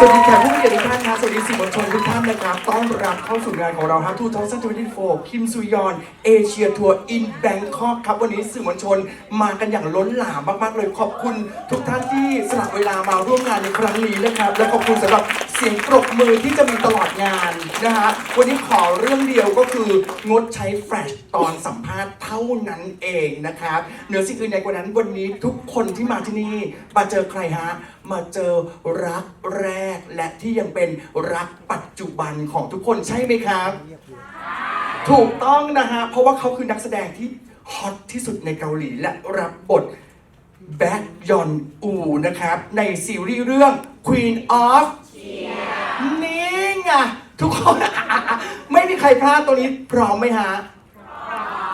สวัสดีแขกผู้มีเกียรติทุกท่านนะสวัสดีสื่อมวลชนทุกท่านนะครับต้อนรับเข้าสู่งานของเราครับ2024คิมซุยอนเอเชียทัวร์อินแบงคอกครับวันนี้สื่อมวลชนมากันอย่างล้นหลามมากๆเลยขอบคุณทุกท่านที่สละเวลามาร่วมงานในครั้งนี้นะครับและขอบคุณสำหรับ เสียงปรบมือที่จะมีตลอดงานนะฮะวันนี้ขอเรื่องเดียวก็คืองดใช้แฟลชตอนสัมภาษณ์เท่านั้นเองนะครับเหนือสิ่งอื่นใดกว่านั้นวันนี้ทุกคนที่มาที่นี่มาเจอใครฮะ มาเจอรักแรกและที่ยังเป็นรักปัจจุบันของทุกคนใช่ไหมครับ ถูกต้องนะฮะ เพราะว่าเขาคือนักแสดงที่ฮอตที่สุดในเกาหลีและรับบทแบ็กยอนอูนะครับ ในซีรีส์เรื่อง Queen of ไงทุกคน ไม่มีใครพลาดตัวนี้พร้อมไหมฮะ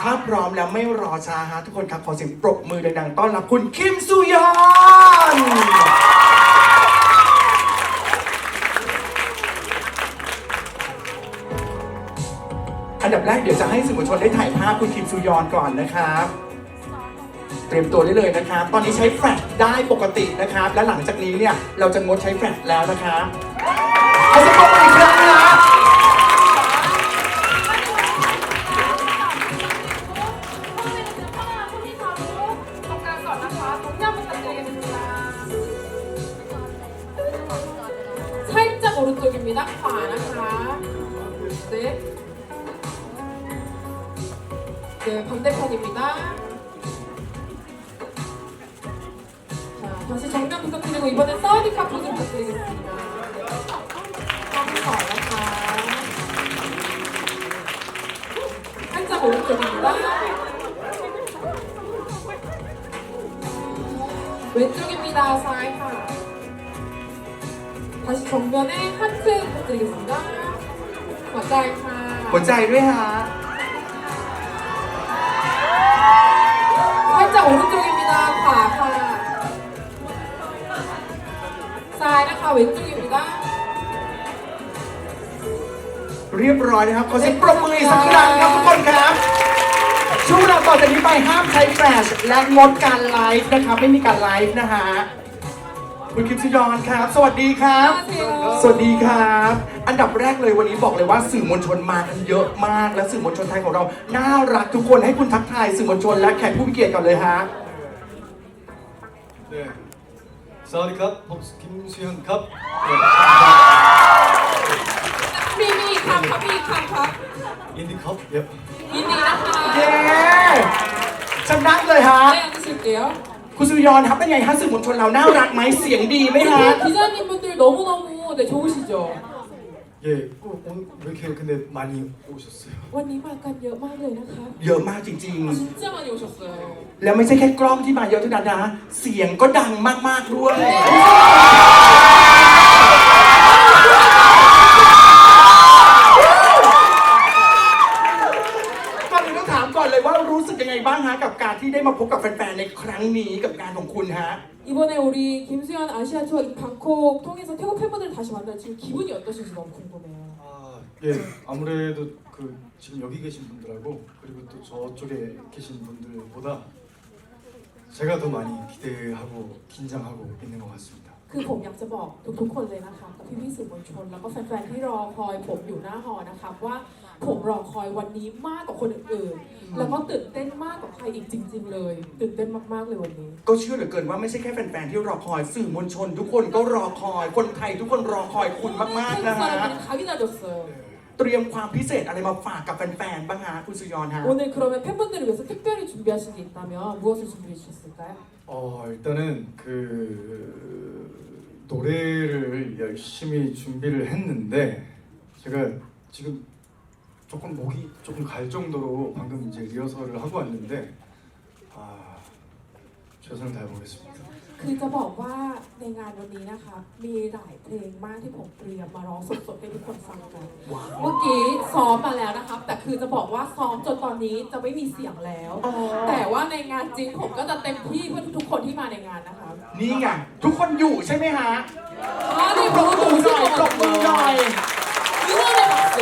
ถ้าพร้อมแล้วไม่รอช้าฮะทุกคนครับขอเสียงปรบมือดังๆต้อนรับคุณคิมซุยอนอันดับแรกเดี๋ยวจะให้สื่อมวลชนได้ถ่ายภาพคุณคิมซูยอนก่อนนะครับ เตรียมตัวได้เลยนะครับ ตอนนี้ใช้แฟลชได้ปกตินะครับ และหลังจากนี้เนี่ยเราจะงดใช้แฟลชแล้วนะครับ ขอเสียงปรบมืออีกครั้งนะ 처음에는 카메라 손님하고 잠깐ก่อนนะคะ 동작 부탁드리겠습니다. 살짝 오른쪽입니다. ขวานะคะ 네. 네, 반대편입니다. 자, 다시 정면 부탁드리고 이번엔 사우디카 포즈 부탁드리겠습니다. 살짝 오른쪽입니다. 왼쪽입니다. 사이하. 다시 정면에 하트 부탁드리겠습니다. 맞아이하. หัวใจด้วยฮะ 살짝 오른쪽입니다. 과하. 사이라카 왼쪽입니다. เรียบร้อยนะครับขอเสียงปรบมืออีกสักครั้งครับทุกคนครับช่วงเราต่อจากนี้ไปห้ามใช้แฟลชและงดการไลฟ์นะครับไม่มีการไลฟ์นะฮะคุณคิมซยอนครับ สวัสดีครับ สวัสดีครับ อันดับแรกเลยวันนี้บอกเลยว่าสื่อมวลชนมากันเยอะมาก และสื่อมวลชนไทยของเรา น่ารักทุกคนให้คุณทักทายสื่อมวลชนและแขกผู้มีเกียรติก่อนเลยฮะสวัสดี 네. 사와디 캅, 범คิม현ยอนครับ. 미미 캄카 미 캄카. 인디 캅. 예. 인디나카. เย้ชนะเลยฮะ 네, 앉으실게요. คุณสุริยอนครับเป็นไงฮะสื่อมวลชนเราน่ารักไหมเสียงดีไหมฮะ 기자님분들 너무너무 네, 좋으시죠? 예. 어, 오늘 왜 이렇게 근데 많이 오셨어요? วันนี้มากันเยอะมากเลยนะคะ เยอะมากจริง 진짜 많이 오셨어요. ๆ แล้วไม่ใช่แค่กล้องที่มาเยอะเท่านั้นนะ เสียงก็ดังมากๆด้วย ก่ ที่ได้มาพบกับแฟนๆในครั้งนี้กับงานของคุณฮะ 이번에 우리 김수현 아시아 투어 방콕 통해서 태국 팬분들 다시 만나 지금 기분이 어떠신지 너무 궁금해요. 아, 예. 아무래도 그 지금 여기 계신 분들하고 그리고 또 저쪽에 계신 분들보다 제가 더 많이 기대하고 긴장하고 있는 것 같습니다. คือผมอยากจะบอกทุกๆคนเลยนะคะกับพี่พี่ๆสื่อมวลชน แล้วก็แฟนๆที่รอคอยผมอยู่หน้าหอนะคะว่าผมรอคอยวันนี้มากกว่าคนอื่นๆ แล้วก็ตื่นเต้นมากกว่าใครอีกจริง ๆ เลย ตื่นเต้นมากๆเลยวันนี้ ก็เชื่อเหลือเกินว่าไม่ใช่แค่แฟนๆที่รอคอยสื่อมวลชน ทุกคนก็รอคอย คนไทยทุกคนรอคอยคุณมากๆนะ 태국 ฮะ 사람들은 다 기다렸어요. เตรียมความพิเศษอะไรมาฝากกับแฟนๆบ้างฮะคุณสุยอนฮะ 오늘 그러면 팬분들을 위해서 특별히 준비하신 게 있다면 무엇을 준비해 주셨을까요? 어, 일단은 그 노래를 열심히 준비를 했는데 제가 지금 조금 목이 조금 갈 정도로 방금 이제 리허설을 하고 왔는데 아 최선을 다해보겠습니다. คือจะบอกว่าในงานวันนี้นะคะ มีหลายเพลงมากที่ผมเตรียมมาร้องสดๆให้ทุกคนฟังกัน เมื่อกี้ซ้อมมาแล้วนะครับ แต่คือจะบอกว่าซ้อมจนตอนนี้จะไม่มีเสียงแล้ว อ๋อ แต่ว่าในงานจริงผมก็จะเต็มที่เพื่อทุกๆคนที่มาในงานนะครับ นี่ไงทุกคนอยู่ใช่ไหมฮะ อ่านี่ ปรบมือหน่อยปรบมือหน่อย 응원의 박수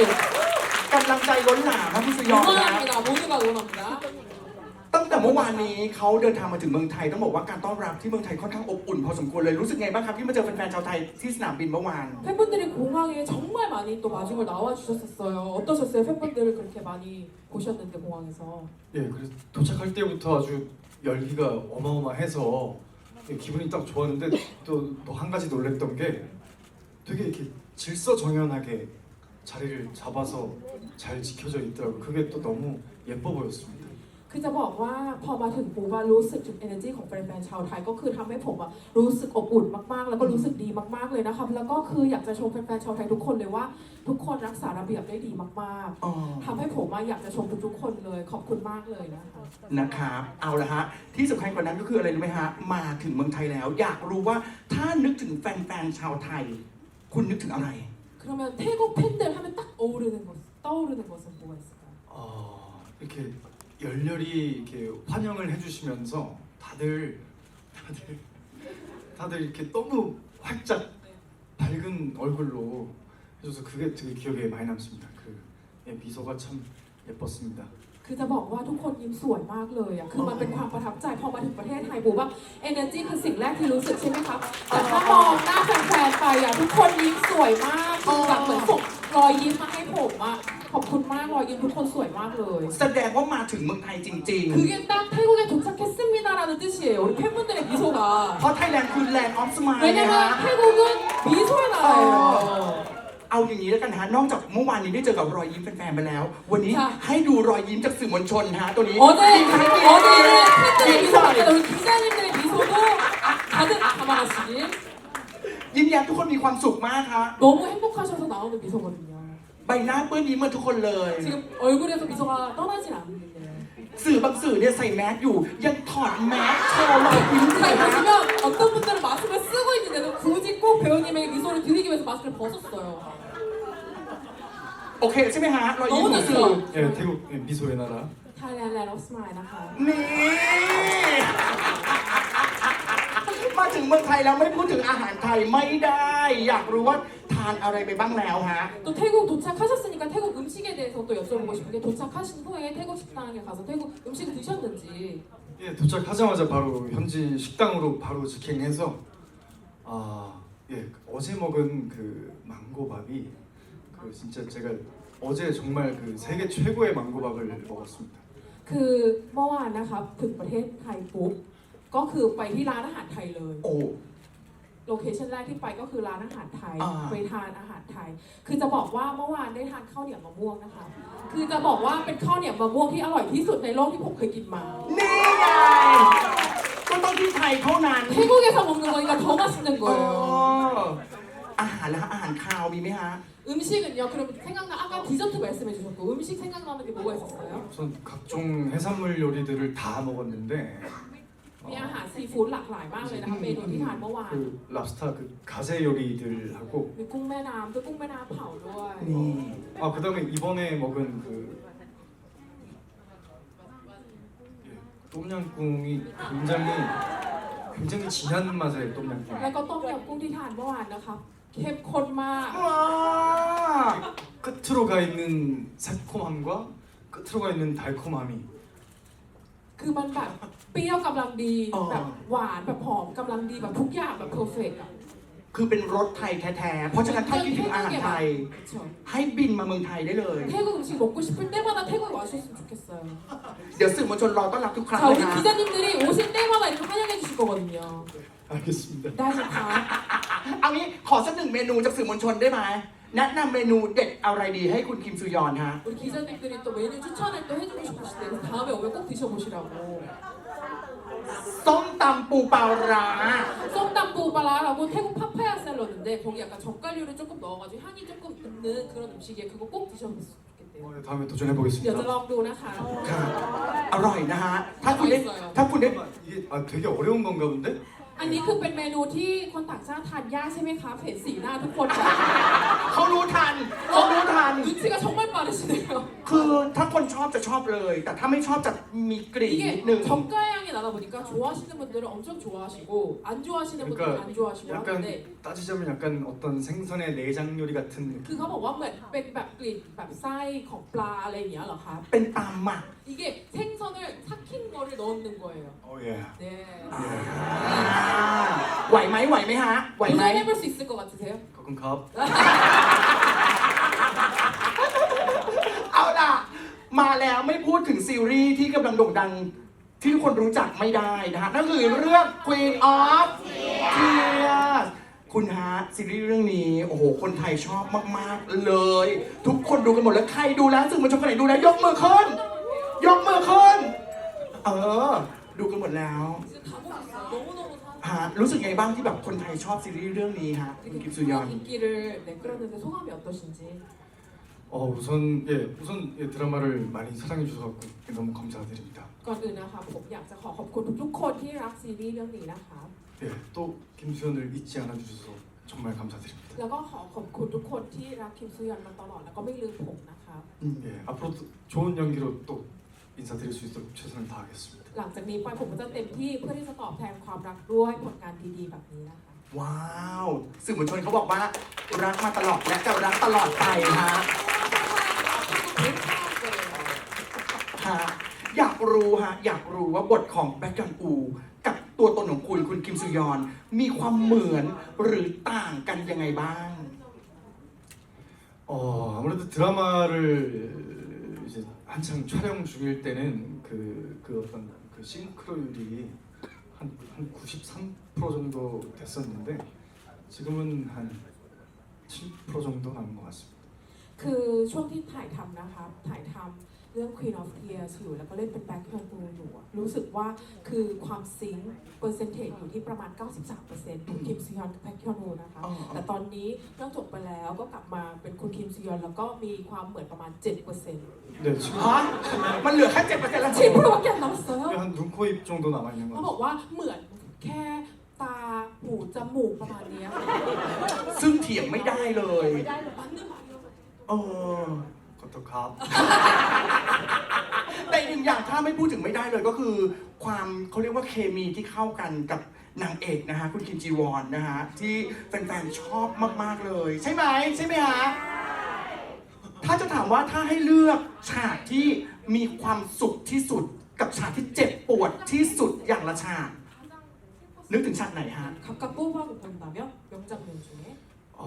กำลังใจล้นหลามครับคุณสุยอนนะ 응원합니다 모두가 응원합니다 ตั้งแต่ แต่เมื่อวานนี้เขาเดินทางมาถึงเมืองไทยต้องบอกว่าการต้อนรับที่เมืองไทยค่อนข้างอบอุ่นพอสมควรเลยรู้สึกไงบ้างครับที่มาเจอแฟนๆชาวไทยที่สนามบินเมื่อวาน 팬분들이 공항에 정말 많이 또 마중을 나와 주셨었어요. 어떠셨어요? 팬분들을 그렇게 많이 보셨는데 공항에서. 예, 그래서 도착할 때부터 아주 열기가 어마어마해서 예, 기분이 딱 좋았는데 또 또 한 가지 놀랬던 게 되게 이렇게 질서정연하게 자리를 잡아서 잘 지켜져 있더라고요. 그게 또 너무 예뻐 보였습니다. คือจะบอกว่าพอมาถึงปุ๊บอะรู้สึกถึง energy ของแฟนๆชาวไทยก็คือทำให้ผมอะรู้สึกอบอุ่นมากๆ แล้วก็รู้สึกดีมากๆเลยนะครับแล้วก็คืออยากจะชมแฟนๆชาวไทยทุกคนเลยว่า ทุกคนรักษาระเบียบได้ดีมาก อ๋อ ๆทำให้ผมอะอยากจะชมทุกๆคนเลยขอบคุณมากเลยนะคะ นะครับ เอาละฮะ ที่สำคัญกว่านั้นก็คืออะไรรู้ไหมฮะ มาถึงเมืองไทยแล้ว อยากรู้ว่าถ้านึกถึงแฟนๆชาวไทย คุณนึกถึงอะไร 그러면 태국 팬들 하면 딱 어우르는 것 떠오르는 것은 뭐가 있을까요? 어, 이렇게 열렬히 이렇게 환영을 해주시면서 다들 다들 다들 이렇게 너무 활짝 밝은 얼굴로 해줘서 그게 되게 기억에 많이 남습니다. 그 예, 미소가 참 예뻤습니다. คือจะบอกว่าทุกคนยิ้มสวยมากเลยอะคือมันเป็นความประทับใจพอมาถึงประเทศไทยปุ๊บว่า energy คือสิ่งแรกที่รู้สึกใช่ไหมครับ แต่ถ้ามองหน้าแฟนๆไปอะทุกคนยิ้มสวยมากคือแบบเหมือนส่ง รอยยิ้มมาให้ผมอะขอบคุณมากรอยยิ้มทุกคนสวยมากเลย แสดงว่ามาถึงเมืองไทยจริง 그게 딱 태국에 도착했습니다라는 뜻이에요. 우리 팬분들의 미소가. ๆ เพราะไทยแลนด์คือแลนด์ออฟสมายนะฮะ 왜냐면 태국은 미소의 나라예요. เอาอย่างนี้แล้วกันฮะ นอกจากเมื่อวานนี้ได้เจอกับรอยยิ้มแฟนๆไปแล้ว วันนี้ ค่ะ ให้ดูรอยยิ้มจากสื่อมวลชนฮะตัวนี้ 어제 ยิ้มให้ดี 어제는 ยิ้ 팬들의 มหน่อย 미소가 우리 기자님들의 미소도 가득 담아가시길 ยิ้มแย้มทุกคนมีความสุขมากฮะ 너무 행복하셔서 나오는 미소거든요. ใบหน้าเปื้อนยิ้มเหมือนทุกคนเลย 지금 얼굴에서 미소가 떠나질 않는데. สื่อบางสื่อเนี่ยใส่แมสอยู่ ยังถอดแมสโชว์รอยยิ้มเล 잘 ยฮะ 보시면 어떤 분들은 마스크를 쓰고 있는데도 굳이 꼭 배우님에게 미소를 드리기 위해서 마스크를 벗었어요. โอเคใช่ไหมฮะ รอยยิ้มของสื่อ 예, 태국 예, 미소의 나라. Thailand Land of Smile นะคะ นี่ มาถึงเมืองไทยแล้วไม่พูดถึงอาหารไทยไม่ได้ อยากรู้ว่าทานอะไรไปบ้างแล้วฮะ 또 태국 도착하셨으니까 태국 음식에 대해서 또 여쭤보고 싶은 게 도착하신 후에 태국 식당에 가서 태국 음식을 드셨는지 예, 도착하자마자 바로 현지 식당으로 바로 직행해서 아, 예, 어제 먹은 그 망고밥이 그 진짜 제가 어제 정말 그 세계 최고의 망고밥을 먹었습니다. คือเมื่อวานนะคะถึงประเทศไทยปุ๊บ ก็คือไปที่ร้านอาหารไทยเลย โอ้ โลเคชันแรกที่ไปก็คือร้านอาหารไทย อ่า ไปทานอาหารไทย คือจะบอกว่าเมื่อวานได้ทานข้าวเหนียวมะม่วงนะคะ คือจะบอกว่าเป็นข้าวเหนียวมะม่วงที่อร่อยที่สุดในโลกที่ผมเคยกินมา นี่ไงก็ต้องที่ไทยเท่านั้น 태국에서 먹는 거니까 더 맛있는 อ๋อ 거예요. อาหารแล้วอาหารคาวมีไหมฮะ 음식은요. 그럼 생각나 아까 디저트 말씀해 주셨고 음식 생각나는 게 뭐가 있었어요? 전 각종 해산물 요리들을 다 먹었는데 มีอาหารซีฟู้ดหลากหลายมากเลยนะคะเมนูที่ทานเมื่อวาน 그 랍스타 그 가재 요리들하고 มีกุ้งแม่น้ำด้วยกุ้งแม่น้ำเผาด้วย นี่ 아 그다음에 이번에 먹은 그 예, 똠양꿍이 굉장히 굉장히 진한 맛의 แล้ว 똠양꿍 ก็ต้มยำกุ้งที่ทานเมื่อวานนะคะเข้มข้นมาก ว้า 끝으로 가 있는 새콤함과 끝으로 가 있는 달콤함이 คือมันแบบเปรี้ยวกำลังดี อ๋อ แบบหวานแบบหอมกำลังดีแบบทุกอย่างแบบเพอร์เฟกต์อ่ะ คือเป็นรสไทยแท้ๆ เพราะฉะนั้นถ้าคิดถึงอาหารไทย 그쵸. ให้บินมาเมืองไทยได้เลย 태국 음식 먹고 싶을 때마다 태국에 와주셨으면 좋겠어요. เดี๋ยวสื่อมวลชนรอต้อนรับทุกครั้ง 자 เลย 우리 นะ 기자님들이 오실 때마다 이렇게 환영해 주실 거거든요. 알겠습니다. 네, 좋다. เอางี้ขอสักหนึ่งเมนูจากสื่อมวลชนได้ไหม แนะนำเมนูเด็ดอะไรดีให้คุณคิมซูยอนฮะ 우리 기자님들이 또 메뉴 추천을 또 해주고 싶으실 때 다음에 오면 꼭 드셔보시라고. ส้มตำปูปลาร้า 썸담보바라라고 태국 파파야 샐러드인데 거기 약간 젓갈류를 조금 넣어가지고 향이 조금 있는 그런 음식이에요. 그거 꼭 드셔보셨으면 좋겠대요. 어, 네, 다음에 도전해 보겠습니다. เดี๋ยวจะลองดูนะคะ ครับอร่อยนะฮะ ถ้าคุณได้ถ้าคุณได้ 잠깐만, 이게 아 되게 어려운 건가 본데? อันนี้คือเป็นเมนูที่คนต่างชาติทานยากใช่ไหมคะเห็นสีหน้าทุกคนแบบ เขารู้ทันเขารู้ทัน 눈치가 정말 빠르시네요. คือถ้าคนชอบจะชอบเลย แต่ถ้าไม่ชอบจะมีกลิ่น 이게 นิดนึง 젓갈 향 얘기 나눠보니까 좋아하시는 분들은 엄청 좋아하시고 안 좋아하시는 그러니까 분들은 안 좋아하시고 약간 하는데 따지자면 약간 어떤 생선의 내장 요리 같은 느낌. คือเขาบอกว่าเหมือนเป็นแบบกลิ่นแบบไส้ของปลาอะไรอย่างเงี้ยเหรอคะ 뺀 아마. 이게 생선을 삭힌 거를 넣는 거예요. 어 예. 네. 아, ไหวไหมไหวไหมฮะ? 도전 ไหวไหม? 해볼 수 있을 것 같으세요? 거금 갑. เอาล่ะ มาแล้วไม่พูดถึงซีรีส์ที่กำลังโด่งดัง ที่ทุกคนรู้จักไม่ได้นะฮะ นั่นคือเรื่อง Queen of Tears คุณฮะซีรีส์เรื่องนี้ โอ้โห คนไทยชอบมาก ๆ เลย ทุกคนดูกันหมดแล้ว ใครดูแล้วสื่อมวลชนคนไหนดูแล้ว ยกมือขึ้น ยกมือขึ้น เออ ดูกันหมดแล้ว 지금 다 보셨어요. 너무너무 사랑. ฮะรู้สึกไงบ้างที่แบบคนไทยชอบซีรีส์เรื่องนี้ฮะคุณกิฟซุยอน 그런 인기를 네, 끌었는데 소감이 어떠신지? 어 우선 예 우선 예, 드라마를 많이 사랑해 주셔서 너무 감사드립니다. ก่อนอื่นนะคะผมอยากจะขอขอบคุณทุกๆคนที่รักซีรีส์เรื่องนี้นะคะ 예, 또 김수현을 잊지 않아 주셔서 정말 감사드립니다. แล้วก็ขอขอบคุณทุกคนที่รักคิมซุยอนมาตลอดแล้วก็ไม่ลืมผมนะคะ อืม 예, 앞으로도 좋은 연기로 또 인사드릴 수 있도록 최선을 다하겠습니다. หลังจากนี้ไปผมก็จะเต็มที่เพื่อที่จะตอบแทนความรักด้วยผลงานดีๆแบบนี้นะคะ ว้าวสื่อมวลชนเขาบอกว่า รักมาตลอดและจะรักตลอดไปฮะฮะ อยากรู้ฮะอยากรู้ว่าบทของแบ็คยอนอู กับตัวตนของคุณคุณคิมซุยอน มีความเหมือนหรือต่างกันยังไงบ้าง 어 아무래도 드라마를 이제 한창 촬영 중일 때는 그, 그 어떤 그 싱크로율이 한, 한 93% 정도 됐었는데 지금은 한 7% 정도 남은 것 같습니다. คือช่วงที่ถ่ายทำนะคะถ่ายทำ เรื่อง Queen of Tears อยู่แล้วก็เล่นเป็นแบ็คแคนตูอยู่อะรู้สึกว่าคือความซิงค์เปอร์เซนเทจอยู่ที่ประมาณ 93%คุณคิมซียอนกับแบ็คแคนตูนะคะ อ๋อ แต่ตอนนี้เรื่องจบไปแล้วก็กลับมาเป็นคุณคิมซียอนแล้วก็มีความเหมือนประมาณ 7% 네 지금 ฮะมันเหลือแค่เจ็ดเปอร์เซ็นต์แล้ว 7%밖에 안 남았어요. 한 눈, 코, 입 정도 남아 있는 เขา 것 บอก 같습니다. ว่าเหมือนแค่ตาหูจมูกประมาณเนี้ย ซึ่งเถียงไม่ได้เลย ไม่ได้เลยมันนึกมาเยอ ะ เออ 그것도 갑. แต่อีกหนึ่งอย่างถ้าไม่พูดถึงไม่ได้เลยก็คือ ความเขาเรียกว่าเคมีที่เข้ากันกับนางเอกนะฮะคุณคิมจีวอนนะฮะที่แฟนๆชอบมากๆเลย ใช่ไหมใช่ไหมฮะถ้าจะถามว่าถ้าให้เลือกฉากที่มีความสุขที่สุด กับฉากที่เจ็บปวดที่สุดอย่างละฉาก นึกถึงฉากไหนฮะ 각각 뽑아서 본다면 명장면 중에 어,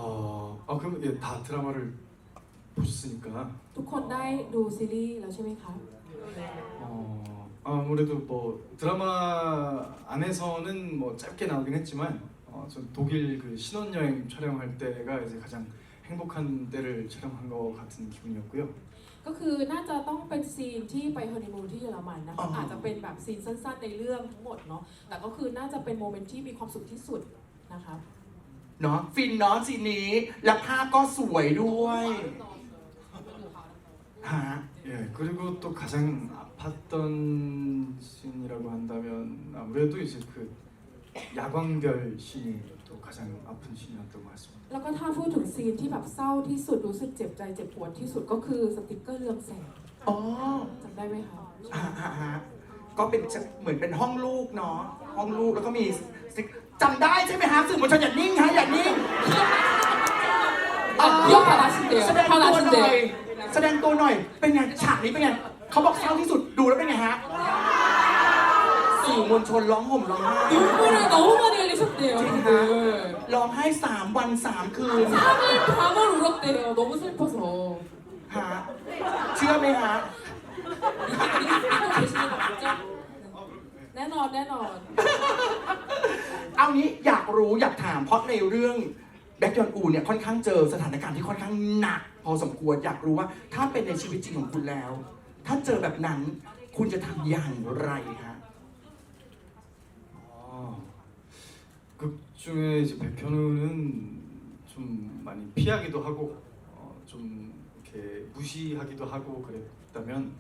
아 그럼 예, 다 드라마를 보셨으니까 ทุกคนได้ดูซีรีส์แล้วใช่ไหมคะ 어, 아무래도 뭐 드라마 안에서는 뭐 짧게 나오긴 했지만 어, 전 독일 그 신혼여행 촬영할 때가 이제 가장 행복한 때를 촬영한 것 같은 기분이었고요. ก็คือน่าจะต้องเป็นซีนที่ไปฮันนีมูนที่เยอรมันนะ อ๋ คะ ออ อาจจะเป็นแบบซีนสั้นๆในเรื่องทั้งหมดเนาะแต่ก็คือน่าจะเป็นโมเมนต์ที่มีความสุขที่สุดนะคะ เนาะฟินเนาะซีนนี้ และภาพก็สวยด้วยฮะ ย 예 그리고 또 가장 아팠던 씬이라고 한다면 아무래도 이제 그 야광별 씬이 또 가장 아픈 씬이었던 것 같습니다. แล้วก็ถ้าพูดถึงซีนที่แบบเศร้าที่สุดรู้สึกเจ็บใจเจ็บปวดที่สุดก็คือสติกเกอร์เรืองแสง อ๋อ จำได้ไหมคะ ฮะฮะฮะก็เป็นจะเหมือนเป็นห้องลูกเนาะห้องลูกแล้วก็มีสติ๊กจำได้ใช่ไหมฮะสื่อมวลชนอย่านิ่งฮะอย่านิ่ง อ่ะยกพาราชินเดียว แสดง พารา ตัว ชิน ห เดี น่ ย อยว แสดงตัวหน่อย เป็นไงฉากนี้เป็นไงเขาบอกเศร้าที่สุดดูแล้วเป็นไงฮะสื่อมวลชนร้องห่มร้องไห้ 눈물을 너무 많이 흘리셨대요 찡하. 다들 ร้องไห้สามวันสามคืน 3일 밤을 울었대요 너무 슬퍼서 ฮะเชื่อไหมฮะ 믿고 계시는 거 맞죠? 내놔 내놔 เอางี้อยากรู้อยากถามเพราะในเรื่องแบ็กยอนอูเนี่ยค่อนข้างเจอสถานการณ์ที่ค่อนข้างหนัก พอสมควรอยากรู้ว่าถ้าเป็นในชีวิตจริงของคุณแล้ว ถ้าเจอแบบนั้นคุณจะทำอย่างไรฮะ 아, 극 중에 이제 백현우는 좀 많이 피하기도 하고 어, 좀 이렇게 무시하기도 하고 그랬다면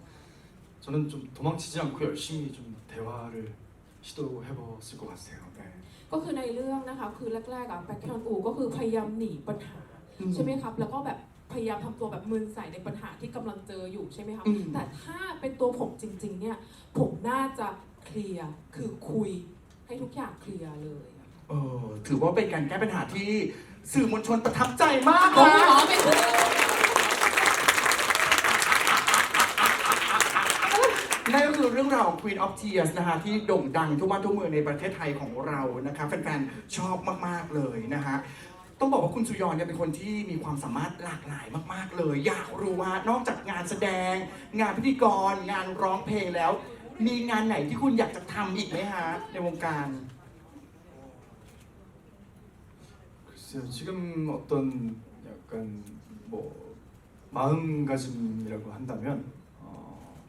저는 좀 도망치지 않고 열심히 좀 대화를 시도해봤을 것 같아요. 네. ก็คือในเรื่องนะคะคือแรกๆอะแบ็คแคนอูก็คือพยายามหนีปัญหา อืม ใช่ไหมครับ แล้วก็แบบ พยายามทำตัวแบบมืนใส่ในปัญหาที่กำลังเจออยู่ใช่ไหมคะแต่ถ้าเป็นตัวผมจริง ๆ เนี่ยผมน่าจะเคลียร์คือคุยให้ทุกอย่างเคลียร์เลยเออถือว่าเป็นการแก้ปัญหาที่สื่อมวลชนประทับใจมากนะนั่นก็คือเรื่องราวของ Queen of Tears นะคะที่โด่งดังทั่บ้านทั่เมืองในประเทศไทยของเรานะคะแฟนๆ ชอบมาก ๆ เลยนะคะ ต้องบอกว่าคุณสุยอนเนี่ยเป็นคนที่มีความสามารถหลากหลายมากๆเลย อยากรู้ว่านอกจากงานแสดง งานพิธีกร งานร้องเพลงแล้ว มีงานไหนที่คุณอยากจะทำอีกไหมฮะ ในวงการ 글쎄요 지금 어떤 약간 뭐 마음가짐이라고 한다면 어,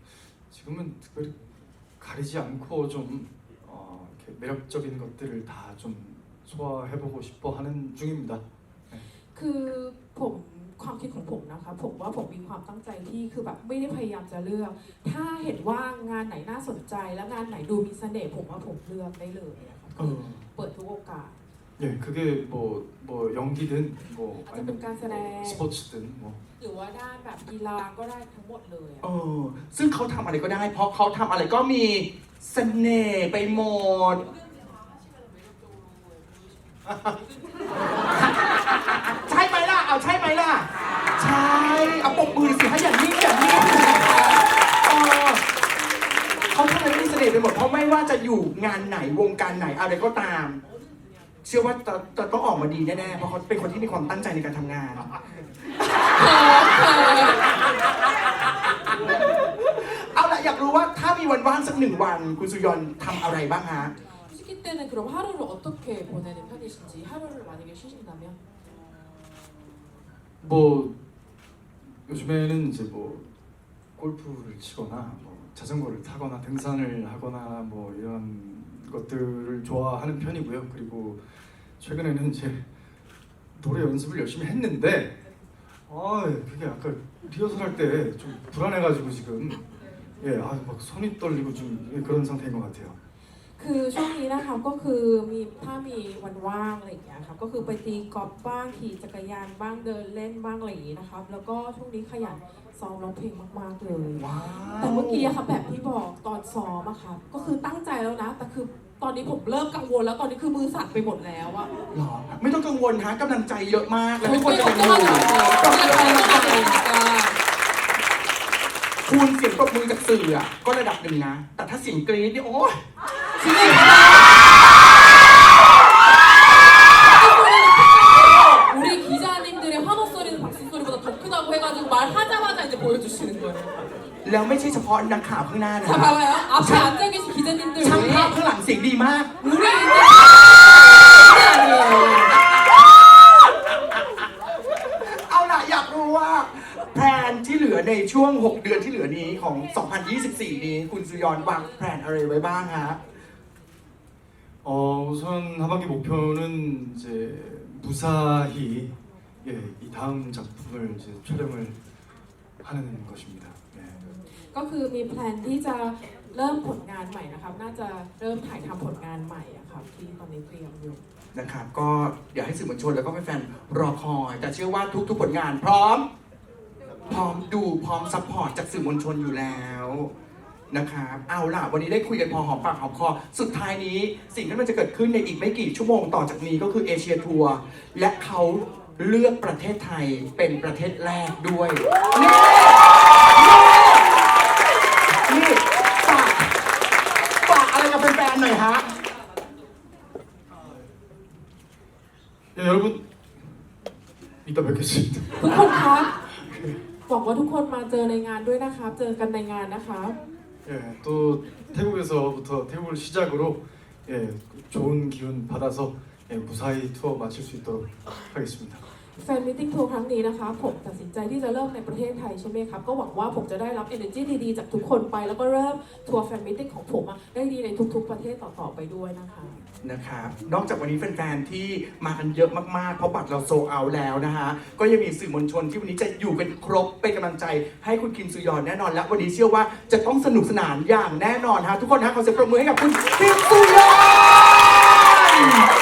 지금은 특별히 가리지 않고 좀 어, 이렇게 매력적인 것들을 다 좀 소화해보고 싶어 하는 중입니다. คือผมความคิดของผมนะคะ ผมว่าผมมีความตั้งใจที่คือแบบไม่ได้พยายามจะเลือก ถ้าเห็นว่างานไหนน่าสนใจและงานไหนดูมีเสน่ห์ผมว่าผมเลือกได้เลยนะคะ เออ เปิดทุกโอกาส 예, 그게 뭐, 뭐 연기든 뭐 อาจจะเป็น 아니면 การแสดง 스포츠든 뭐 หรือว่าด้านแบบกีฬาก็ได้ทั้งหมดเลยอะ เออซึ่งเขาทำอะไรก็ได้ เพราะเขาทำอะไรก็มีเสน่ห์ไปหมด ใช่ไหมล่ะ เอาใช่ไหมล่ะ ใช่ เอาปกมือสิให้อย่างนี้อย่างนี้เออเขาทำอะไรก็มีเสน่ห์ไปหมด เพราะไม่ว่าจะอยู่งานไหนวงการไหนอะไรก็ตาม เชื่อว่าจะจะต้องออกมาดีแน่ๆ เพราะเขาเป็นคนที่มีความตั้งใจในการทำงาน เอาละอยากรู้ว่าถ้ามีวันว่างสักหนึ่งวัน คุณสุยอนทำอะไรบ้างฮะ휴식 때는 그럼 하루를 어떻게 보내는 편이신지 하루를 만약에 쉬신다면 뭐 요즘에는 이제 뭐 골프를 치거나 뭐 자전거를 타거나 등산을 하거나 뭐 이런 것들을 좋아하는 편이고요. 그리고 최근에는 이제 노래 연습을 열심히 했는데 아 그게 아까 리허설 할 때 좀 불안해가지고 지금 예아막 손이 떨리고 좀 예, 그런 상태인 것 같아요. คือช่วงนี้นะคะก็คือมีถ้ามีวันว่างอะไรอย่างเงี้ยค่ะก็คือไปตีกอล์ฟบ้างขี่จักรยานบ้างเดินเล่นบ้างอะไรอย่างงี้นะคะแล้วก็ช่วงนี้ขยันซ้อมร้องเพลงมากๆเลยแต่เมื่อกี้อะค่ะแบบที่บอกตอนซ้อมอะค่ะก็คือตั้งใจแล้วนะ แต่คือตอนนี้ผมเริ่มกังวลแล้วตอนนี้คือมือสั่นไปหมดแล้วอะ หรอไม่ต้องกังวลฮะกำลังใจเยอะมากและไม่ควรจะเป็นหมื่คุณเสียงปรบมือจากสื่ออะก็ระดับหนึ่งนะ แต่ถ้าเสียงกรี๊ดนี่โอ้ 지금 우리 기자님들의 환호 소리는 박수 소리보다 더 크다고 해가지고 말하자마자 이제 보여주시는 거예요. แล้วไม่ใช่เฉพาะนักข่าวข้างหน้านะ 자 봐봐요. 앞에 앉아 계신 기자님들 ช่างภาพ 외에 ข้างหลังเสียงดีมาก 우리 이제 아니에요. เอาล่ะอยากรู้ว่าแพลนที่เหลือในช่วง 6 เดือนที่เหลือนี้ของ 2024 นี้ คุณสุยอนวางแผนอะไรไว้บ้างฮะ 어 우선 하반기 목표는 이제 무사히 예, 이 다음 작품을 이제 촬영을 하는 것입니다. 예. ก็คือมีแพลนที่จะเริ่มผลงานใหม่นะครับ น่าจะเริ่มถ่ายทำผลงานใหม่อะครับที่ตอนนี้เตรียมอยู่ นะครับ ก็เดี๋ยวให้สื่อมวลชนแล้วก็แฟนๆรอคอย แต่เชื่อว่าทุกๆผลงานพร้อม พร้อมดูพร้อมซัพพอร์ตจากสื่อมวลชนอยู่แล้ว นะครับ เอาล่ะ วันนี้ได้คุยกันพอหอมปากหอมคอ สุดท้ายนี้สิ่งที่มันจะเกิดขึ้นในอีกไม่กี่ชั่วโมงต่อจากนี้ก็คือเอเชียทัวร์และเขาเลือกประเทศไทยเป็นประเทศแรกด้วยนี่นี่นี่ฝากฝากอะไรกับแฟนๆหน่อยฮะ 예, 여러분 이따 뵙겠습니다. ทุกคนครับหวังว่าทุกคนมาเจอในงานด้วยนะครับ เจอกันในงานนะครับ 예, 또 태국에서부터 태국을 시작으로 예, 좋은 기운 받아서 예, 무사히 투어 마칠 수 있도록 하겠습니다. แฟนมิทติ้งทัวร์ครั้งนี้นะคะ ผมตัดสินใจที่จะเริ่มในประเทศไทยใช่ไหมครับ ก็หวังว่าผมจะได้รับ energy ดีๆ จากทุกคนไปแล้วก็เริ่มทัวร์แฟนมิทติ้งของผมอะได้ดีในทุกๆ ประเทศต่อๆไปด้วยนะคะนะครับนอกจากวันนี้แฟนๆที่มากันเยอะมากๆ เพราะบัตรเราโซเอาแล้วนะฮะก็ยังมีสื่อมวลชนที่วันนี้จะอยู่กันครบเป็นกำลังใจให้คุณคิมซุยอนแน่นอน และวันนี้เชื่อว่าจะต้องสนุกสนานอย่างแน่นอนฮะทุกคนฮะขอเสียงปรบมือให้กับคุณคิมซุยอน